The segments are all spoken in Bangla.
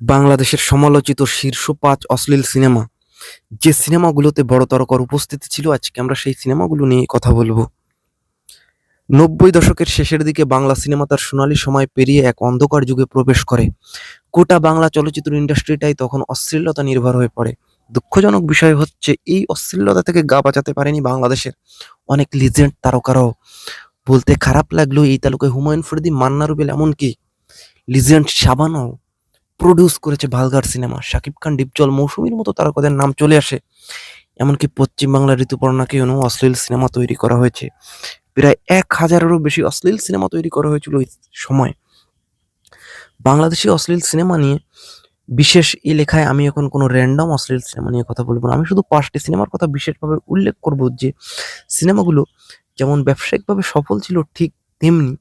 বাংলাদেশের সমালোচিত শীর্ষ পাঁচ অশ্লীল সিনেমা। যে সিনেমাগুলোতে বড় তারকার উপস্থিতি ছিল, আজকে আমরা সেই সিনেমাগুলো নিয়ে কথা বলব। নব্বই দশকের শেষের দিকে বাংলা সিনেমা তার সোনালী সময় পেরিয়ে এক অন্ধকার যুগে প্রবেশ করে। গোটা বাংলা চলচ্চিত্র ইন্ডাস্ট্রিটাই তখন অশ্লীলতা নির্ভর হয়ে পড়ে। দুঃখজনক বিষয় হচ্ছে, এই অশ্লীলতা থেকে গা বাঁচাতে পারেনি বাংলাদেশের অনেক লিজেন্ড তারকারাও। বলতে খারাপ লাগলেও এই তালুকায় হুমায়ুন ফরিদি, মান্না রুবেল এমনকি লিজেন্ড শাবানাও প্রডিউস করেছে ভালগার সিনেমা শাকিব খান, ডিপজল মৌসুমীর মতো তারকাদের নাম চলে আসে। এমনকি পশ্চিমবাংলার ঋতুপর্ণাকেও অশ্লীল সিনেমা তৈরি করা হয়েছে। প্রায় এক হাজারেরও বেশি অশ্লীল সিনেমা তৈরি করা হয়েছিল ওই সময়। বাংলাদেশি অশ্লীল সিনেমা নিয়ে বিশেষ এই লেখায় আমি এখন কোনো র্যান্ডম অশ্লীল সিনেমা নিয়ে কথা বলব না। আমি শুধু পাঁচটি সিনেমার কথা বিশেষভাবে উল্লেখ করব যে সিনেমাগুলো যেমন ব্যবসায়িকভাবে সফল ছিল ঠিক তেমনি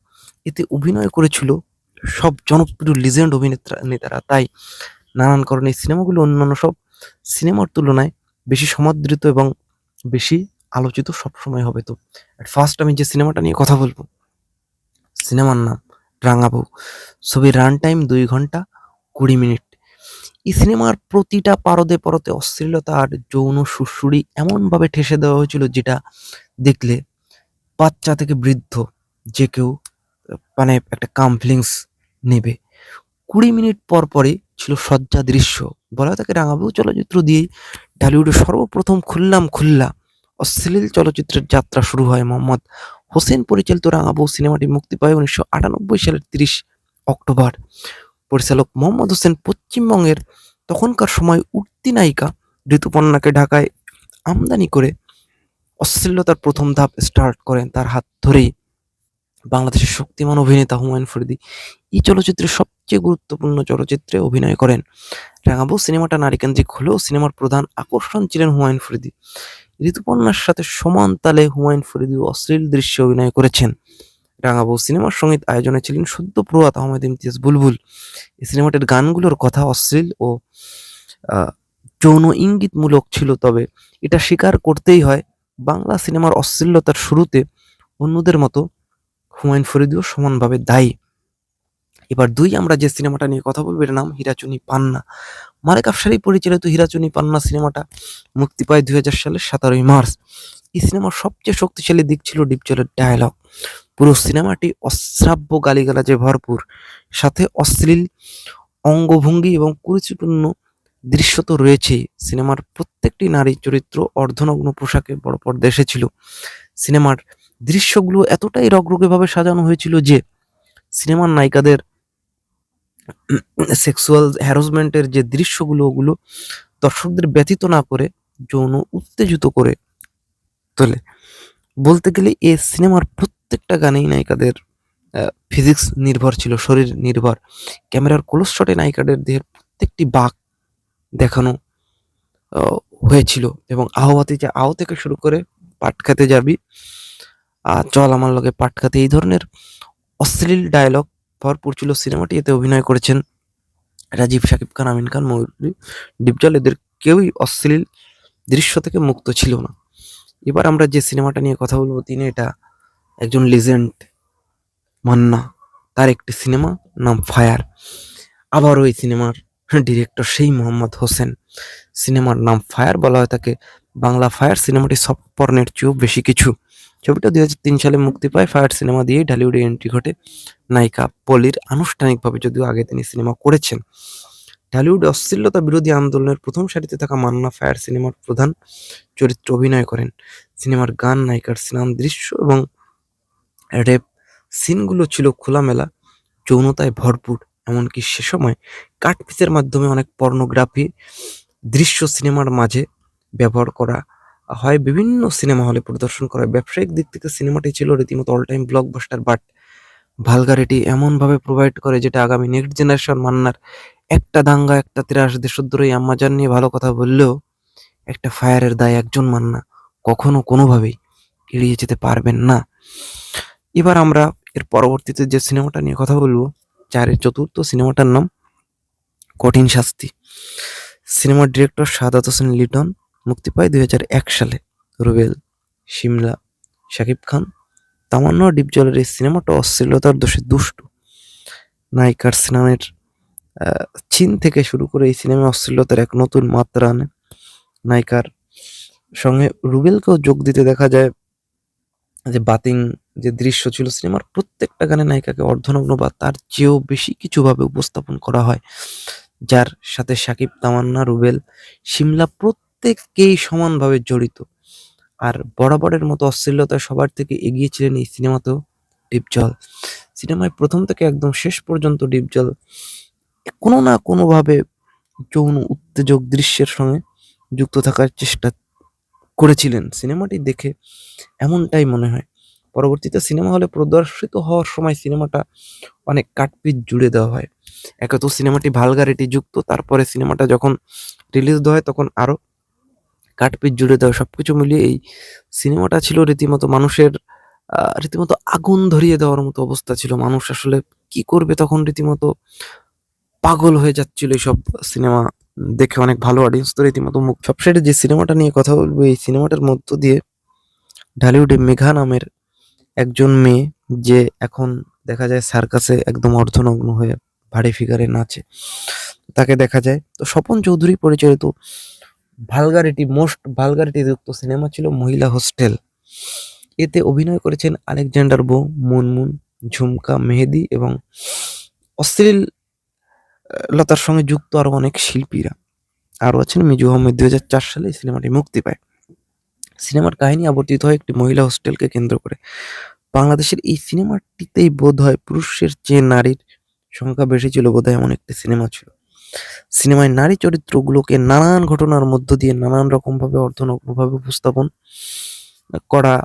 এতে অভিনয় করেছিল সব জনপ্রিয় লিজেন্ড অভিনেতা, নেতারা, তাই নানান কারণে সিনেমাগুলো অন্যান্য সব সিনেমার তুলনায় বেশি সমাদৃত এবং বেশি আলোচিত সবসময় হবে তো। অ্যাট ফার্স্ট আমি যে সিনেমাটা নিয়ে কথা বলব সিনেমার নাম রাঙাবো। ছবির রান টাইম দুই ঘণ্টা কুড়ি মিনিট। এই সিনেমার প্রতিটা পারদে পরতে অশ্লীলতা আর যৌন সুরসুরি এমনভাবে ঠেসে দেওয়া হয়েছিল যেটা দেখলে বাচ্চা থেকে বৃদ্ধ যে কেউ মানে একটা কাম ফিলিংস নেবে। কুড়ি মিনিট পর পরে ছিল সজ্জা দৃশ্য। বলা তাকে রাঙাবু। চলচ্চিত্র দিয়েই ঢালিউডে সর্বপ্রথম খুললাম খুল্লা অশ্লীল চলচ্চিত্রের যাত্রা শুরু হয় মোহাম্মদ হোসেন পরিচালিত রাঙাবু সিনেমাটি মুক্তি পায় উনিশশো আটানব্বই সালের তিরিশ অক্টোবর। পরিচালক মোহাম্মদ হোসেন পশ্চিমবঙ্গের তখনকার সময় উঠতি নায়িকা ঋতুপর্ণাকে ঢাকায় আমদানি করে অশ্লীলতার প্রথম ধাপ স্টার্ট করেন। তার হাত ধরেই বাংলাদেশের শক্তিমান অভিনেতা হুমায়ুন ফরিদি এই চলচ্চিত্রের সবচেয়ে গুরুত্বপূর্ণ চলচ্চিত্রে অভিনয় করেন। রাঙাবু সিনেমাটা নারীকেন্দ্রিক হলেও সিনেমার প্রধান আকর্ষণ ছিলেন হুমায়ুন ফরিদি। ঋতুপর্ণার সাথে সমান তালে হুমায়ুন ফরিদি অশ্লীল দৃশ্যে অভিনয় করেছেন। রাঙাবু সিনেমার সংগীত আয়োজনে ছিলেন সদ্য প্রয়াত আহমেদ ইমতিয়াজ বুলবুল। এই সিনেমাটির গানগুলোর কথা অশ্লীল ও যৌন ইঙ্গিতমূলক ছিল, তবে এটা স্বীকার করতেই হয় বাংলা সিনেমার অশ্লীলতার শুরুতে অন্যদের মতো হুমায়ুন ফরিদিও সমানভাবে দায়ী। এবার দুই, আমরা যে সিনেমাটা নিয়ে কথা বলব এর নাম হীরাচুনি পান্না। মারেক আফসারি পরিচালিত হীরাচুনি পান্না সিনেমাটা মুক্তি পায় দুই হাজার সালের সতেরোই মার্চ। এই সিনেমার সবচেয়ে শক্তিশালী দিক ছিল ডিপজলের ডায়ালগ পুরো সিনেমাটি অশ্রাব্য গালিগালাজে ভরপুর। সাথে অশ্লীল, অঙ্গভঙ্গি এবং কুরুচিপূর্ণ দৃশ্য তো রয়েছেই। সিনেমার প্রত্যেকটি নারী চরিত্র অর্ধনগ্ন পোশাকে বড় পর্দা এসেছিল। সিনেমার দৃশ্যগুলো এতটাই রগরগেভাবে সাজানো হয়েছিল যে সিনেমার নায়িকাদের সেক্সুয়াল হ্যারাসমেন্টের যে দৃশ্যগুলো, ওগুলো দর্শকদের ব্যতীত না করে, যৌন উত্তেজিত করে তোলে। বলতে গেলে এ সিনেমার প্রত্যেকটা গানেই নায়িকাদের ফিজিক্স নির্ভর ছিল, শরীর নির্ভর। ক্যামেরার ক্লোজ শটে নায়িকাদের দেহের প্রত্যেকটি বাক দেখানো হয়েছিল এবং আহ্বাতে যে আহ থেকে শুরু করে পাট খেতে যাবি চল আমার লগে পাটকাতে এই ধরনের অশ্লীল ডায়লগ ভরপুর ছিল সিনেমাটি এতে অভিনয় করেছেন রাজীব শাকিব খান, আমিন খান ময়ূরী ডিপজল। এদের কেউই অশ্লীল দৃশ্য থেকে মুক্ত ছিল না। এবার আমরা যে সিনেমাটা নিয়ে কথা বলব, তিনি এটা একজন লিজেন্ড মান্না। তার একটি সিনেমা নাম ফায়ার। আবারও এই সিনেমার ডিরেক্টর সেই মোহাম্মদ হোসেন। সিনেমার নাম ফায়ার বলা হয় তাকে। বাংলা ফায়ার সিনেমাটি সব পর্ণের চেয়েও বেশি কিছু। ছবিটা দুই হাজার তিন সালে মুক্তি পায়। ফায়ার সিনেমা দিয়ে ঢালিউডে এন্ট্রি ঘটে নায়িকা পলির আনুষ্ঠানিকভাবে, যদিও আগে তিনি সিনেমা করেছেন। ঢালিউড অশ্লীলতা বিরোধী আন্দোলনের প্রথম সারিতে থাকা মান্না ফায়ার সিনেমার প্রধান চরিত্রে অভিনয় করেন। সিনেমার গান, নায়িকার স্নান, দৃশ্য এবং রেপ সিনগুলো ছিল খোলামেলা, যৌনতায় ভরপুর। এমনকি সে সময় কাটপিসের মাধ্যমে অনেক পর্নোগ্রাফি দৃশ্য সিনেমার মাঝে ব্যবহার করা হয় বিভিন্ন সিনেমা হলে প্রদর্শন করা ব্যবসায়িক দিক থেকে সিনেমাটি ছিল রীতিমতো all time blockbuster but vulgarity এমনভাবে প্রোভাইড করে যেটা আগামী নেক্সট জেনারেশন মান্নার একটা দাঙ্গা, একটা তিরাস, দেশদ্রোহী আম্মাজান নিয়ে ভালো কথা বললেও একটা ফায়ারের দায় একজন মান্না। কখনো কোনোভাবেই এড়িয়ে যেতে পারবেন না। এবার আমরা এর পরবর্তীতে যে সিনেমাটা নিয়ে কথা বলব চারের চতুর্থ সিনেমাটার নাম কঠিন শাস্তি। সিনেমার ডিরেক্টর সাদাত হোসেন লিটন মুক্তি পায় দুই হাজার এক সালে। রুবেল, শিমলা, শাকিব খান, তামান্না ডিপজলের এই সিনেমাটা অশ্লীলতার দোষে দুষ্টু। নায়িকার স্নানের চীন থেকে শুরু করে এই সিনেমা অশ্লীলতার এক নতুন মাত্রা আনে। নায়িকার সঙ্গে রুবেলকেও যোগ দিতে দেখা যায় যে বাতিং যে দৃশ্য ছিল সিনেমার প্রত্যেকটা গানে নায়িকাকে অর্ধনগ্ন বা তার চেয়েও বেশি কিছুভাবে উপস্থাপন করা হয়, যার সাথে সাকিব তামান্না, রুবেল সিমলা প্রত্যেককেই সমানভাবে জড়িত। আর বরাবরের মতো অশ্লীলতায় সবার থেকে এগিয়ে ছিলেন এই সিনেমাতেও ডিপজল। সিনেমায় প্রথম থেকে একদম শেষ পর্যন্ত ডিপজল কোনো না কোনোভাবে যৌন উত্তেজক দৃশ্যের সঙ্গে যুক্ত থাকার চেষ্টা করেছিলেন। সিনেমাটি দেখে এমনটাই মনে হয়। পরবর্তীতে সিনেমা হলে প্রদর্শিত হওয়ার সময় সিনেমাটা অনেক কাটপিট জুড়ে দেওয়া হয়। একে তো সিনেমাটি ভালগারিটি যুক্ত, তারপরে সিনেমাটা যখন রিলিজ হয় তখন আরও কাটপিট জুড়ে দেওয়া সবকিছু মিলিয়ে এই সিনেমাটা ছিল রীতিমতো মানুষের রীতিমতো আগুন ধরিয়ে দেওয়ার মতো অবস্থা ছিল। মানুষ আসলে কি করবে তখন রীতিমতো পাগল হয়ে যাচ্ছিল এইসব সিনেমা দেখে অনেক ভালো অডিয়েন্স তো রীতিমতো মুখ সবসাইডে যে সিনেমাটা নিয়ে কথা বলব, এই সিনেমাটার মধ্য দিয়ে ঢালিউডে মেঘা নামের একজন মেয়ে, যে এখন দেখা যায় সার্কাসে একদম অর্ধনগ্ন হয়ে ভারী ফিগারে নাচে, তাকে দেখা যায়। তো স্বপন চৌধুরী পরিচালিত ভালগারিটি, মোস্ট ভালগারিটি যুক্ত সিনেমা ছিল মহিলা হোস্টেল। এতে অভিনয় করেছেন আলেকজান্ডার বো, মুনমুন, ঝুমকা, মেহেদি এবং অশ্লীল লতার সঙ্গে যুক্ত আরও অনেক শিল্পীরা। আরও আছেন মিজু আহমেদ। দুই হাজার চার সালে এই সিনেমাটি মুক্তি পায়। সিনেমার কাহিনী আবর্তিত হয় একটি মহিলা হোস্টেলকে কেন্দ্র করে। বাংলাদেশের এই সিনেমাটিতেই বোধ হয় পুরুষের চেয়ে নারীর সংখ্যা বেশি ছিল বোধ হয় এমন একটি সিনেমা ছিল। সিনেমায় নারী চরিত্রগুলোকে নানান ঘটনার মধ্য দিয়ে নানান রকমভাবে অর্ধনগ্নভাবে উপস্থাপন করা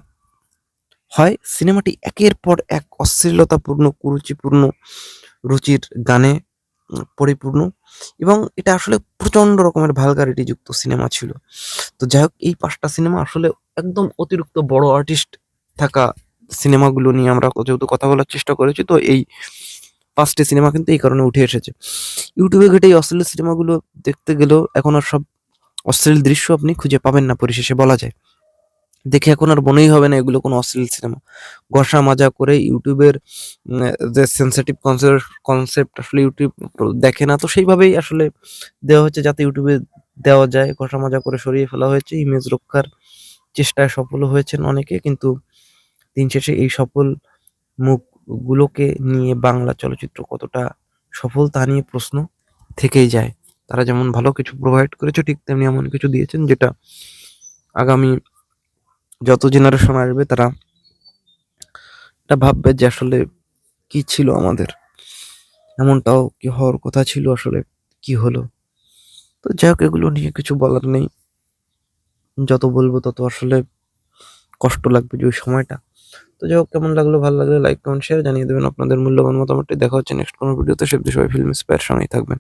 হয়। সিনেমাটি একের পর এক অশ্লীলতাপূর্ণ, কুরুচিপূর্ণ রুচির গানে পরিপূর্ণ এবং এটা আসলে প্রচণ্ড রকমের ভালগারিটি যুক্ত সিনেমা ছিল। তো যাই হোক, এই পাঁচটা সিনেমা আসলে একদম অতিরিক্ত বড় আর্টিস্ট থাকা সিনেমাগুলো নিয়ে আমরা যেহেতু কথা বলার চেষ্টা করেছি, তো এই পাঁচটি সিনেমা কিন্তু এই কারণে উঠে এসেছে। ইউটিউবে ঘেটে এই অশ্লীল সিনেমাগুলো দেখতে গেলেও এখন আর সব অশ্লীল দৃশ্য আপনি খুঁজে পাবেন না পরিশেষে বলা যায়। দেখে এখন আর মনেই হবে না এগুলো কোনো অশ্লীল সিনেমা। ঘষা মাজা করে ইউটিউবের যে সেন্সিটিভ কনসেপ্ট কনসেপ্ট আসলে ইউটিউব দেখে না, তো সেইভাবেই আসলে দেওয়া হচ্ছে যাতে ইউটিউবে দেওয়া যায়। ঘষা মাজা করে সরিয়ে ফেলা হয়েছে ইমেজ রক্ষার চেষ্টায় সফল হয়েছেন অনেকে, কিন্তু দিন শেষে এই সফল মুখগুলোকে নিয়ে বাংলা চলচ্চিত্র কতটা সফল তা নিয়ে প্রশ্ন থেকেই যায়। তারা যেমন ভালো কিছু প্রোভাইড করেছে, ঠিক তেমনি এমন কিছু দিয়েছেন যেটা আগামী যত জেনারেশন আসবে তারা এটা ভাববে যে আসলে কি ছিল আমাদের। এমনটাও কি হওয়ার কথা ছিল, আসলে কি হলো? তো যাই হোক, এগুলো নিয়ে কিছু বলার নেই। যত বলব তত আসলে কষ্ট লাগবে যে ওই সময়টা। তো যাই হোক, কেমন লাগল, ভালো লাগলে লাইক কমেন্ট শেয়ার জানিয়ে দেবেন। আপনাদের মূল্যবান মতামতটি দেখা হচ্ছে নেক্সট কোনো ভিডিওতে সে সবাই ফিল্ম স্পেয়ার সঙ্গেই থাকবেন।